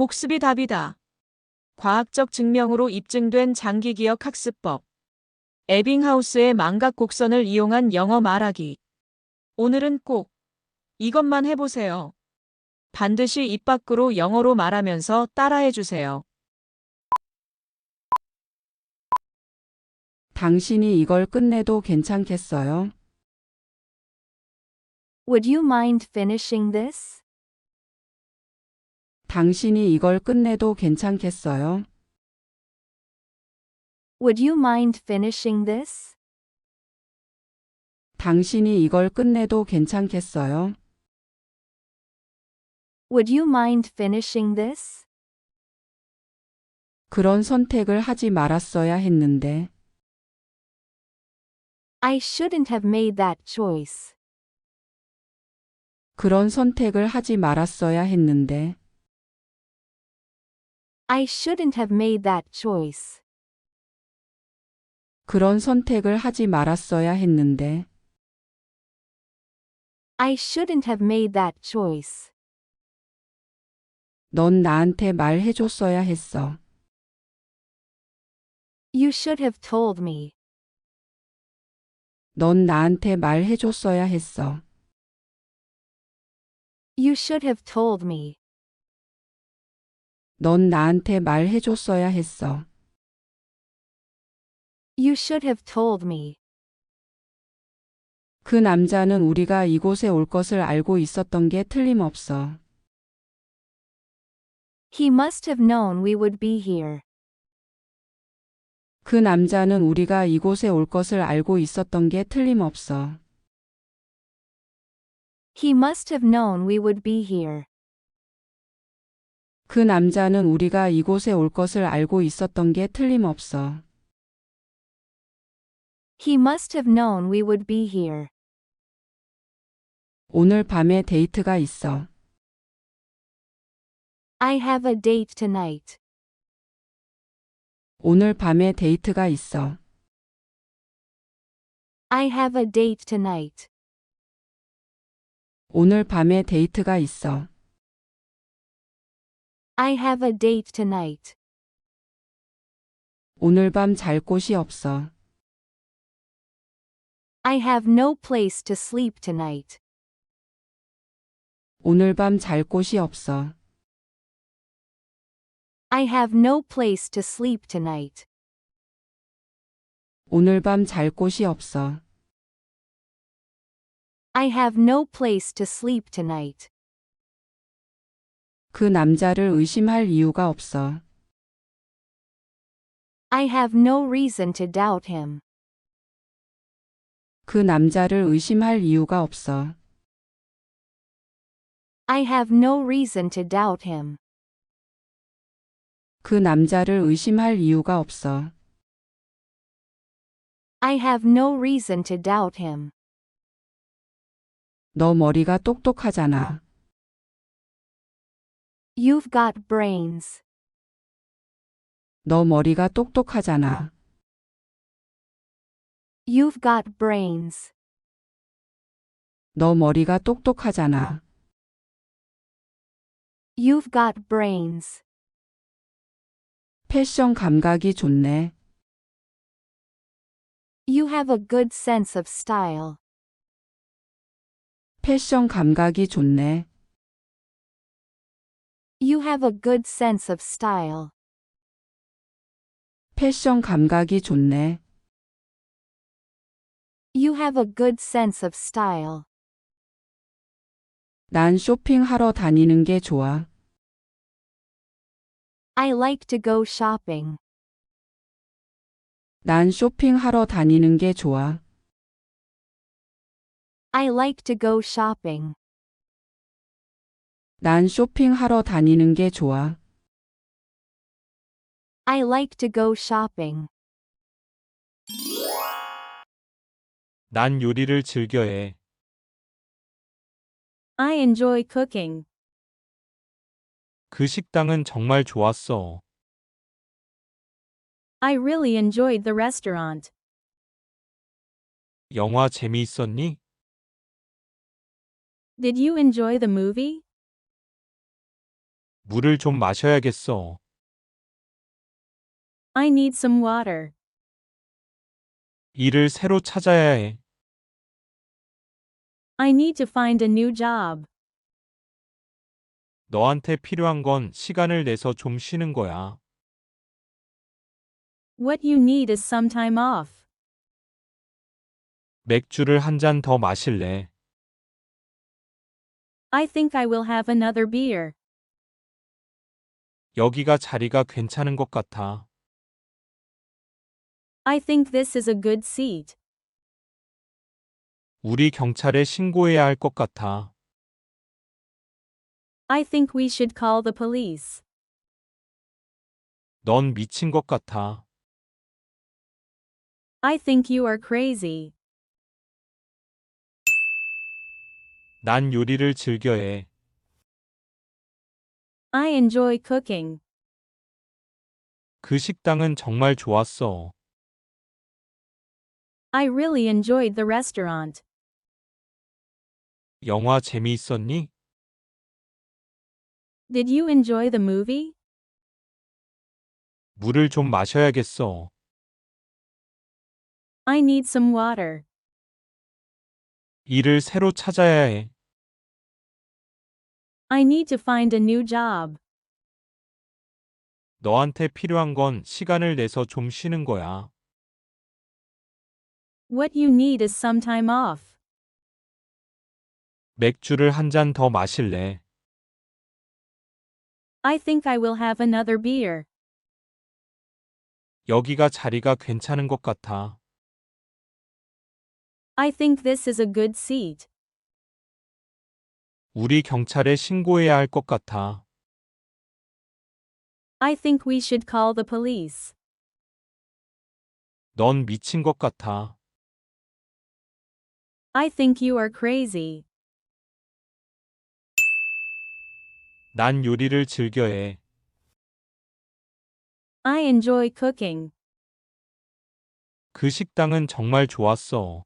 복습이 답이다. 과학적 증명으로 입증된 장기기억 학습법. 에빙하우스의 망각 곡선을 이용한 영어 말하기. 오늘은 꼭 이것만 해보세요. 반드시 입 밖으로 영어로 말하면서 따라해 주세요. 당신이 이걸 끝내도 괜찮겠어요? Would you mind finishing this? 당신이 이걸 끝내도 괜찮겠어요? Would you mind finishing this? 당신이 이걸 끝내도 괜찮겠어요? Would you mind finishing this? 그런 선택을 하지 말았어야 했는데. I shouldn't have made that choice. 그런 선택을 하지 말았어야 했는데. I shouldn't have made that choice. 그런 선택을 하지 말았어야 했는데. I shouldn't have made that choice. 넌 나한테 말해줬어야 했어. You should have told me. 넌 나한테 말해줬어야 했어. You should have told me. 넌 나한테 말해줬어야 했어. You should have told me. 그 남자는 우리가 이곳에 올 것을 알고 있었던 게 틀림없어. He must have known we would be here. 그 남자는 우리가 이곳에 올 것을 알고 있었던 게 틀림없어. He must have known we would be here. 그 남자는 우리가 이곳에 올 것을 알고 있었던 게 틀림없어. He must have known we would be here. 오늘 밤에 데이트가 있어. I have a date tonight. 오늘 밤에 데이트가 있어. I have a date tonight. 오늘 밤에 데이트가 있어. I have a date tonight. 오늘 밤 잘 곳이 없어. I have no place to sleep tonight. 오늘 밤 잘 곳이 없어. I have no place to sleep tonight. 오늘 밤 잘 곳이 없어. I have no place to sleep tonight. 그 남자를 의심할 이유가 없어. I have no reason to doubt him. 그 남자를 의심할 이유가 없어. I have no reason to doubt him. 그 남자를 의심할 이유가 없어. I have no reason to doubt him. 너 머리가 똑똑하잖아. You've got brains. 너 머리가 똑똑하잖아. You've got brains. 너 머리가 똑똑하잖아. You've got brains. 패션 감각이 좋네. You have a good sense of style. 패션 감각이 좋네. You have a good sense of style. 패션 감각이 좋네. You have a good sense of style. 난 쇼핑하러 다니는 게 좋아. I like to go shopping. 난 쇼핑하러 다니는 게 좋아. I like to go shopping. 난 쇼핑하러 다니는 게 좋아. I like to go shopping. 난 요리를 즐겨해. I enjoy cooking. 그 식당은 정말 좋았어. I really enjoyed the restaurant. 영화 재미있었니? Did you enjoy the movie? 물을 좀 마셔야겠어. I need some water. 일을 새로 찾아야 해. I need to find a new job. 너한테 필요한 건 시간을 내서 좀 쉬는 거야. What you need is some time off. 맥주를 한 잔 더 마실래? I think I will have another beer. 여기가 자리가 괜찮은 것 같아. I think this is a good seat. 우리 경찰에 신고해야 할 것 같아. I think we should call the police. 넌 미친 것 같아. I think you are crazy. 난 요리를 즐겨해. I enjoy cooking. 그 식당은 정말 좋았어. I really enjoyed the restaurant. 영화 재미있었니? Did you enjoy the movie? 물을 좀 마셔야겠어. I need some water. 일을 새로 찾아야 해. I need to find a new job. 너한테 필요한 건 시간을 내서 좀 쉬는 거야. What you need is some time off. 맥주를 한 잔 더 마실래? I think I will have another beer. 여기가 자리가 괜찮은 것 같아. I think this is a good seat. 우리 경찰에 신고해야 할 것 같아. I think we should call the police. 넌 미친 것 같아. I think you are crazy. 난 요리를 즐겨해. I enjoy cooking. 그 식당은 정말 좋았어.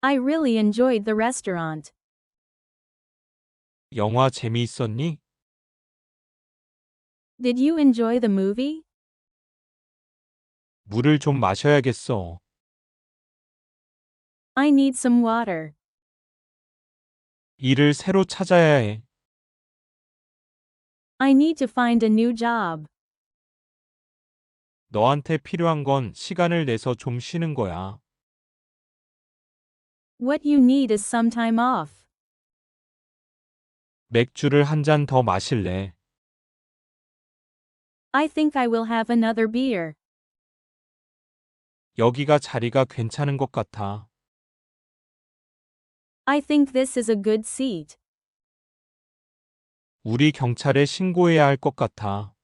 I really enjoyed the restaurant. 영화 재미있었니? Did you enjoy the movie? 물을 좀 마셔야겠어. I need some water. 일을 새로 찾아야 해. I need to find a new job. 너한테 필요한 건 시간을 내서 좀 쉬는 거야. What you need is some time off. 맥주를 한 잔 더 마실래? I think I will have another beer. 여기가 자리가 괜찮은 것 같아. I think this is a good seat. 우리 경찰에 신고해야 할 것 같아.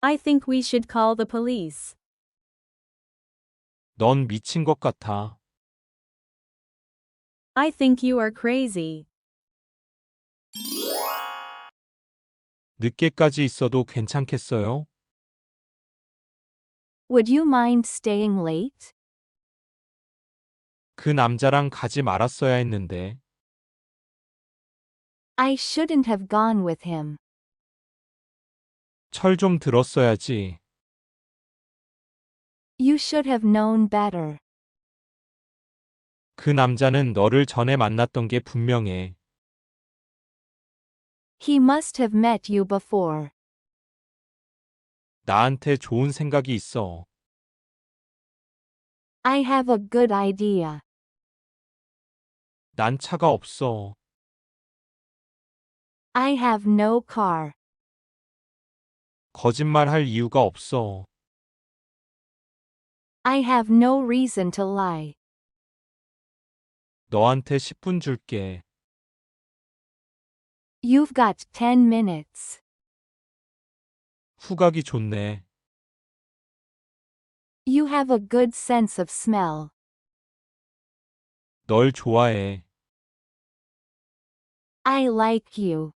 I think we should call the police. 넌 미친 것 같아. I think you are crazy. 늦게까지 있어도 괜찮겠어요? Would you mind staying late? 그 남자랑 가지 말았어야 했는데. I shouldn't have gone with him. 철 좀 들었어야지. You should have known better. 그 남자는 너를 전에 만났던 게 분명해. He must have met you before. 나한테 좋은 생각이 있어. I have a good idea. 난 차가 없어. I have no car. 거짓말할 이유가 없어. I have no reason to lie. 너한테 10분 줄게. You've got 10 minutes. 후각이 좋네. You have a good sense of smell. 널 좋아해. I like you.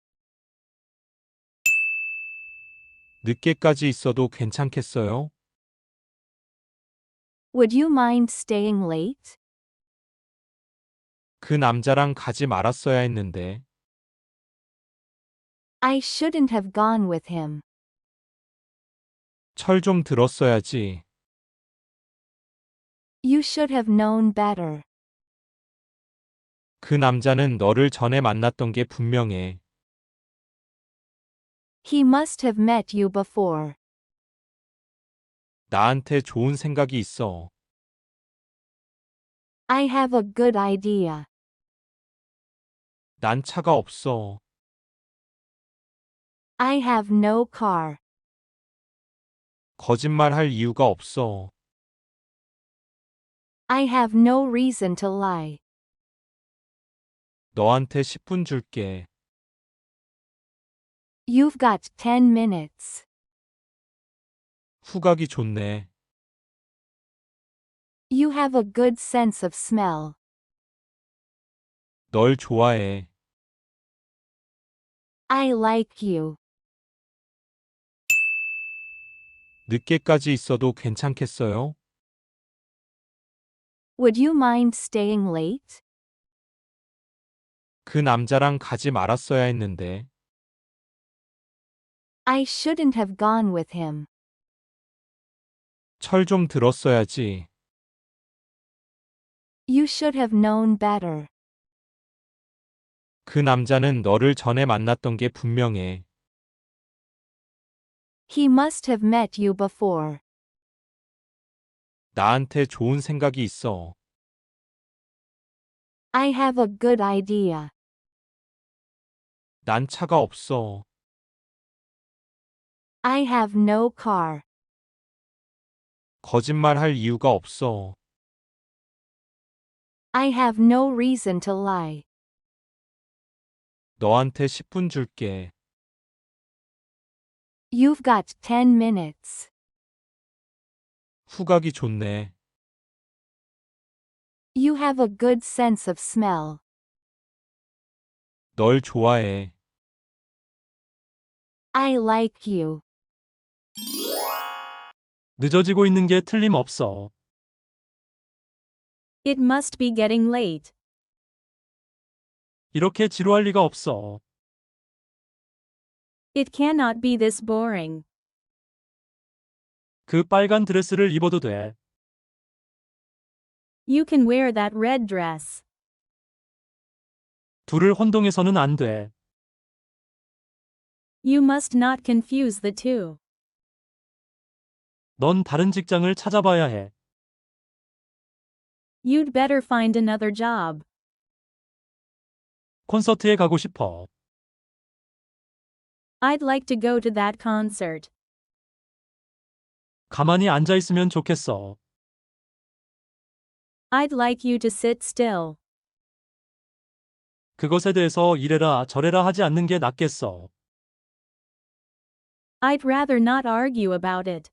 늦게까지 있어도 괜찮겠어요? Would you mind staying late? 그 남자랑 가지 말았어야 했는데. I shouldn't have gone with him. 철 좀 들었어야지. You should have known better. 그 남자는 너를 전에 만났던 게 분명해. He must have met you before. 나한테 좋은 생각이 있어. I have a good idea. 난 차가 없어. I have no car. 거짓말 할 이유가 없어. I have no reason to lie. 너한테 10분 줄게. You've got 10 minutes. 후각이 좋네. You have a good sense of smell. 널 좋아해. I like you. 늦게까지 있어도 괜찮겠어요? Would you mind staying late? 그 남자랑 가지 말았어야 했는데. I shouldn't have gone with him. 철 좀 들었어야지. You should have known better. 그 남자는 너를 전에 만났던 게 분명해. He must have met you before. 나한테 좋은 생각이 있어. I have a good idea. 난 차가 없어. I have no car. 거짓말 할 이유가 없어. I have no reason to lie. 너한테 10분 줄게. You've got 10 minutes. 후각이 좋네. You have a good sense of smell. 널 좋아해. I like you. 늦어지고 있는 게 틀림없어. It must be getting late. 이렇게 지루할 리가 없어. It cannot be this boring. 그 빨간 드레스를 입어도 돼. You can wear that red dress. 둘을 혼동해서는 안 돼. You must not confuse the two. 넌 다른 직장을 찾아봐야 해. You'd better find another job. 콘서트에 가고 싶어. I'd like to go to that concert. 가만히 앉아 있으면 좋겠어. I'd like you to sit still. 그것에 대해서 이래라 저래라 하지 않는 게 낫겠어. I'd rather not argue about it.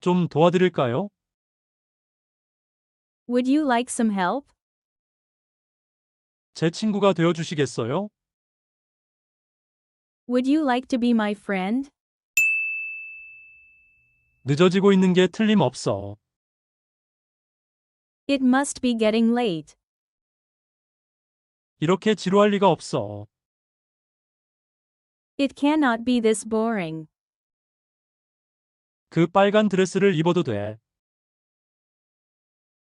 좀 도와드릴까요? Would you like some help? 제 친구가 되어 주시겠어요? Would you like to be my friend? 늦어지고 있는 게 틀림없어. It must be getting late. 이렇게 지루할 리가 없어. It cannot be this boring. 그 빨간 드레스를 입어도 돼.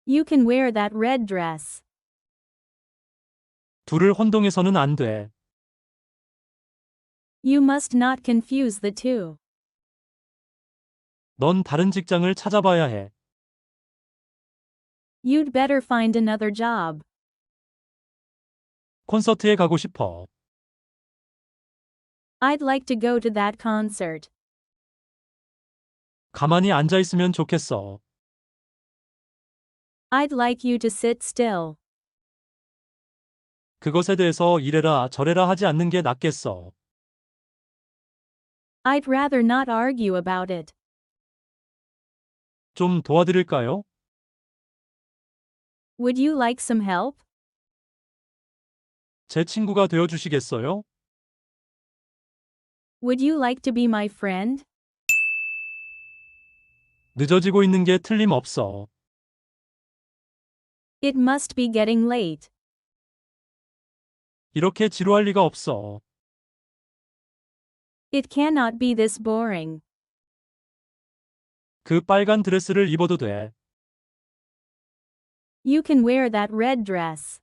You can wear that red dress. 둘을 혼동해서는 안 돼. You must not confuse the two. 넌 다른 직장을 찾아봐야 해. You'd better find another job. 콘서트에 가고 싶어. I'd like to go to that concert. 가만히 앉아 있으면 좋겠어. I'd like you to sit still. 그것에 대해서 이래라 저래라 하지 않는 게 낫겠어. I'd rather not argue about it. 좀 도와드릴까요? Would you like some help? 제 친구가 되어 주시겠어요? Would you like to be my friend? 늦어지고 있는 게 틀림없어. It must be getting late. 이렇게 지루할 리가 없어. It cannot be this boring. 그 빨간 드레스를 입어도 돼. You can wear that red dress.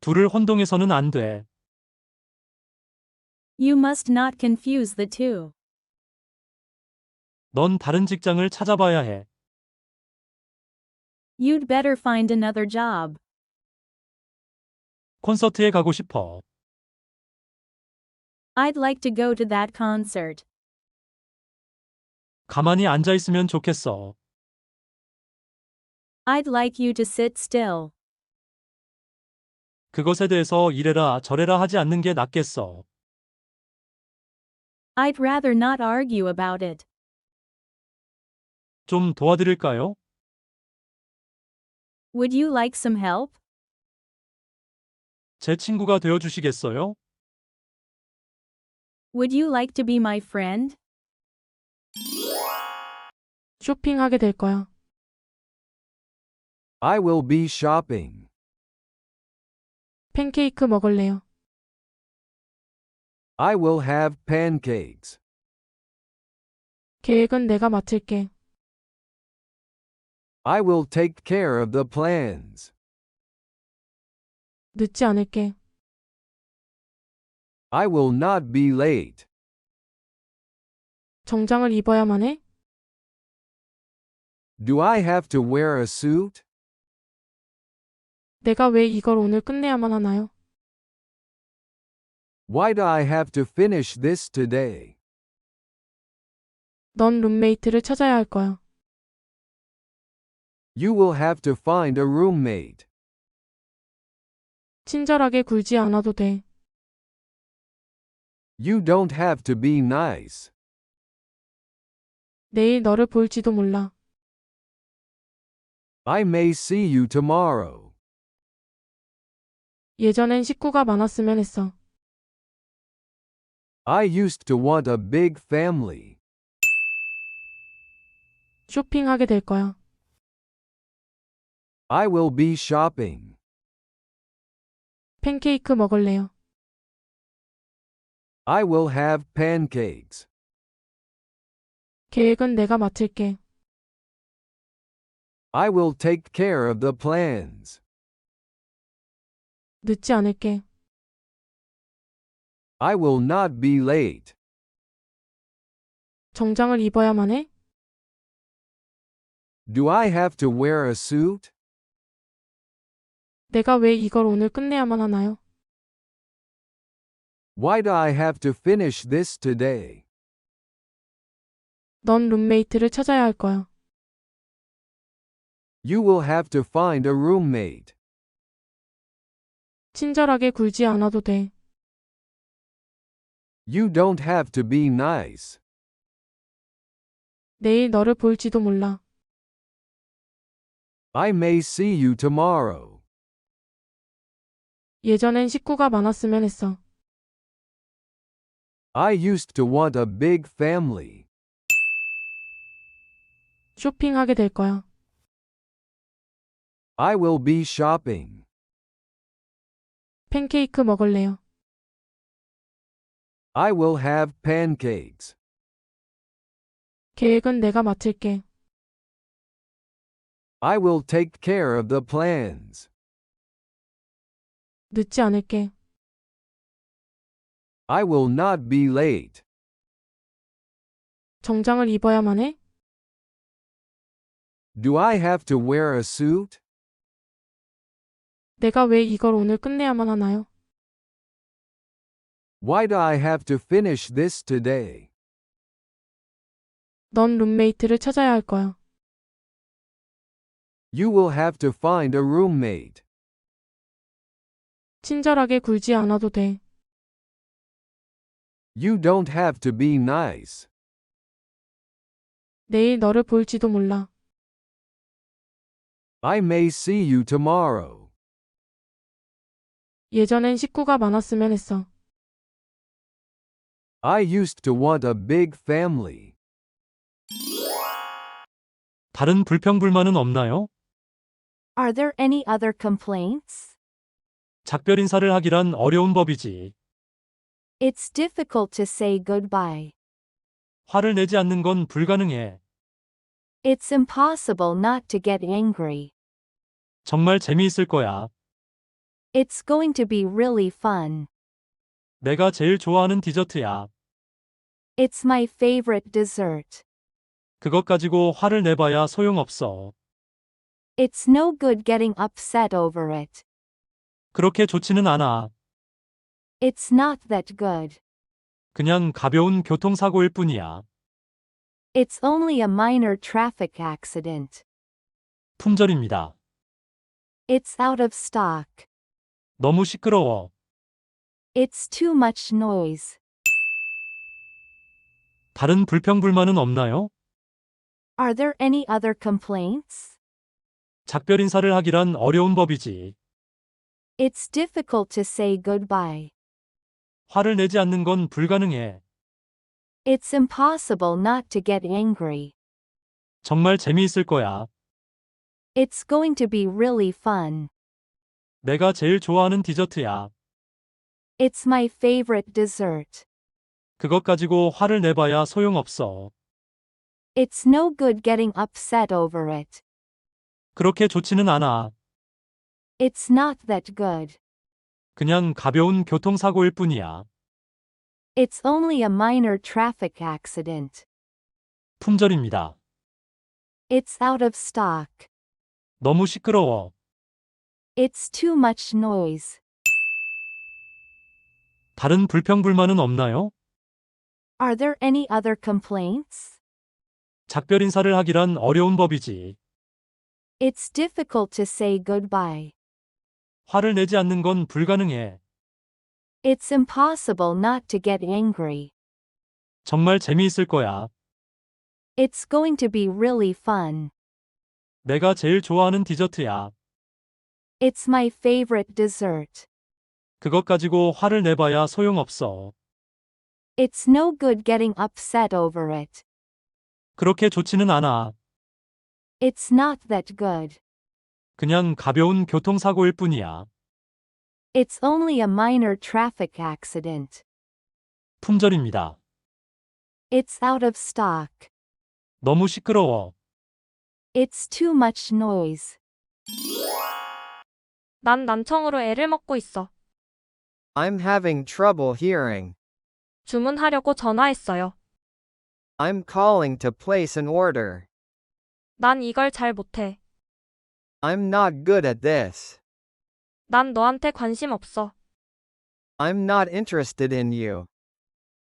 둘을 혼동해서는 안 돼. You must not confuse the two. 넌 다른 직장을 찾아봐야 해. You'd better find another job. 콘서트에 가고 싶어. I'd like to go to that concert. 가만히 앉아 있으면 좋겠어. I'd like you to sit still. 그것에 대해서 이래라 저래라 하지 않는 게 낫겠어. I'd rather not argue about it. 좀 도와드릴까요? Would you like some help? 제 친구가 되어 주시겠어요? Would you like to be my friend? 쇼핑하게 될 거야. I will be shopping. 팬케이크 먹을래요. I will have pancakes. 계획은 내가 맡을게. I will take care of the plans. 늦지 않을게. I will not be late. 정장을 입어야만 해? Do I have to wear a suit? 내가 왜 이걸 오늘 끝내야만 하나요? Why do I have to finish this today? 넌 룸메이트를 찾아야 할 거야. You will have to find a roommate. 친절하게 굴지 않아도 돼. You don't have to be nice. 내일 너를 볼지도 몰라. I may see you tomorrow. 예전엔 식구가 많았으면 했어. I used to want a big family. 쇼핑하게 될 거야. I will be shopping. 팬케이크 먹을래요. I will have pancakes. 계획은 내가 맡을게. I will take care of the plans. 늦지 않을게. I will not be late. 정장을 입어야만 해? Do I have to wear a suit? 내가 왜 이걸 오늘 끝내야만 하나요? Why do I have to finish this today? 넌 룸메이트를 찾아야 할 거야. You will have to find a roommate. 친절하게 굴지 않아도 돼. You don't have to be nice. 내일 너를 볼지도 몰라. I may see you tomorrow. 예전엔 식구가 많았으면 했어. I used to want a big family. 쇼핑하게 될 거야. I will be shopping. 팬케이크 먹을래요. I will have pancakes. 계획은 내가 맡을게. I will take care of the plans. 늦지 않을게. I will not be late. 정장을 입어야만 해? Do I have to wear a suit? 내가 왜 이걸 오늘 끝내야만 하나요? Why do I have to finish this today? 넌 룸메이트를 찾아야 할 거야. You will have to find a roommate. 친절하게 굴지 않아도 돼. You don't have to be nice. 내일 너를 볼지도 몰라. I may see you tomorrow. 예전엔 식구가 많았으면 했어. I used to want a big family. 다른 불평불만은 없나요? Are there any other complaints? 작별 인사를 하기란 어려운 법이지. It's difficult to say goodbye. 화를 내지 않는 건 불가능해. It's impossible not to get angry. 정말 재미있을 거야. It's going to be really fun. 내가 제일 좋아하는 디저트야. It's my favorite dessert. 그것 가지고 화를 내봐야 소용없어. It's no good getting upset over it. 그렇게 좋지는 않아. It's not that good. 그냥 가벼운 교통사고일 뿐이야. It's only a minor traffic accident. 품절입니다. It's out of stock. 너무 시끄러워. It's too much noise. 다른 불평불만은 없나요? Are there any other complaints? 작별 인사를 하기란 어려운 법이지. It's difficult to say goodbye. 화를 내지 않는 건 불가능해. It's impossible not to get angry. 정말 재미있을 거야. It's going to be really fun. 내가 제일 좋아하는 디저트야. It's my favorite dessert. 그것 가지고 화를 내봐야 소용없어. It's no good getting upset over it. 그렇게 좋지는 않아. It's not that good. 그냥 가벼운 교통사고일 뿐이야. It's only a minor traffic accident. 품절입니다. It's out of stock. 너무 시끄러워. It's too much noise. 다른 불평불만은 없나요? Are there any other complaints? 작별 인사를 하기란 어려운 법이지. It's difficult to say goodbye. 화를 내지 않는 건 불가능해. It's impossible not to get angry. 정말 재미있을 거야. It's going to be really fun. 내가 제일 좋아하는 디저트야. It's my favorite dessert. 그것 가지고 화를 내봐야 소용없어. It's no good getting upset over it. 그렇게 좋지는 않아. It's not that good. 그냥 가벼운 교통사고일 뿐이야. It's only a minor traffic accident. 품절입니다. It's out of stock. 너무 시끄러워. It's too much noise. 난 난청으로 애를 먹고 있어. I'm having trouble hearing. 주문하려고 전화했어요. I'm calling to place an order. 난 이걸 잘 못해. I'm not good at this. 난 너한테 관심 없어. I'm not interested in you.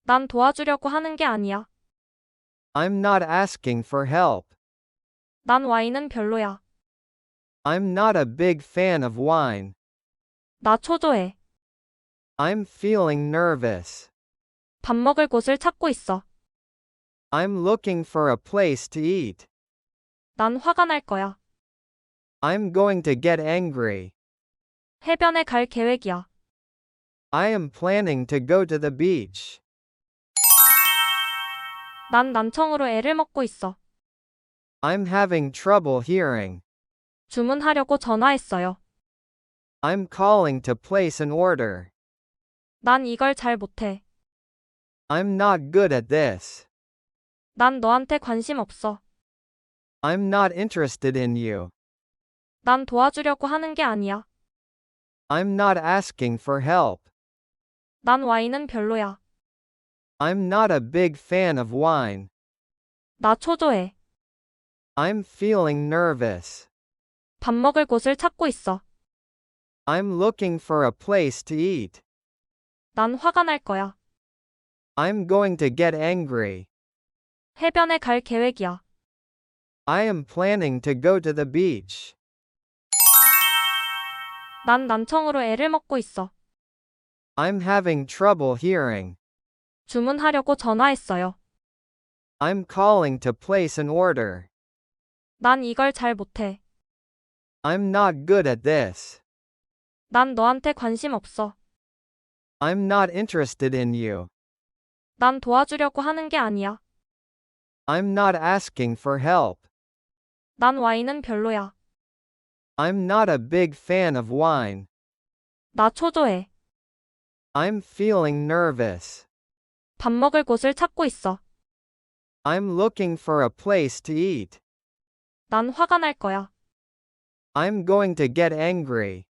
난 도와주려고 하는 게 아니야. I'm not asking for help. 난 와인은 별로야. I'm not a big fan of wine. 나 초조해. I'm feeling nervous. 밥 먹을 곳을 찾고 있어. I'm looking for a place to eat. 난 화가 날 거야. I'm going to get angry. 해변에 갈 계획이야. I am planning to go to the beach. 난 난청으로 애를 먹고 있어. I'm having trouble hearing. 주문하려고 전화했어요. I'm calling to place an order. 난 이걸 잘 못해. I'm not good at this. 난 너한테 관심 없어. I'm not interested in you. 난 도와주려고 하는 게 아니야. I'm not asking for help. 난 와인은 별로야. I'm not a big fan of wine. 나 초조해. I'm feeling nervous. 밥 먹을 곳을 찾고 있어. I'm looking for a place to eat. 난 화가 날 거야. I'm going to get angry. 해변에 갈 계획이야. I am planning to go to the beach. 난 난청으로 애를 먹고 있어. I'm having trouble hearing. 주문하려고 전화했어요. I'm calling to place an order. 난 이걸 잘 못해. I'm not good at this. 난 너한테 관심 없어. I'm not interested in you. 난 도와주려고 하는 게 아니야. I'm not asking for help. 난 와인은 별로야. I'm not a big fan of wine. 나 초조해. I'm feeling nervous. 밥 먹을 곳을 찾고 있어. I'm looking for a place to eat. 난 화가 날 거야. I'm going to get angry.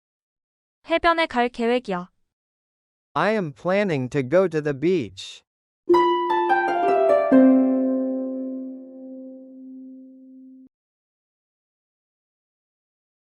해변에 갈 계획이야. I am planning to go to the beach.